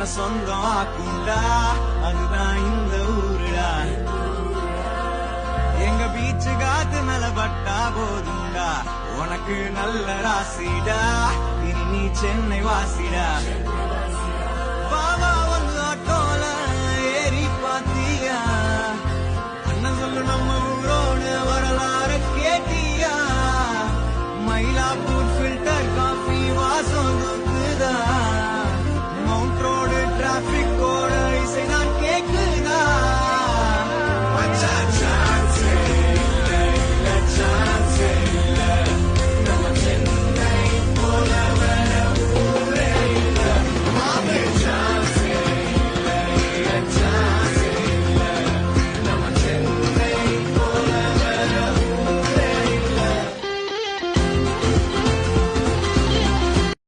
என்ன சொந்தமாக்கும்டா அதுதான் இந்த ஊருடா எங்க பீச்சு காத்து மேல பட்டா போதும்டா உனக்கு நல்ல ராசிடா இனி நீ சென்னை வாசிடா பாவா வந்து ஆட்டோல ஏறி பாத்தியா அண்ணன் சொல்லு நம்ம ஊரோட வரலாறு கேட்டியா மயிலாப்பூர் ஃபில்டர் காஃபி வாசி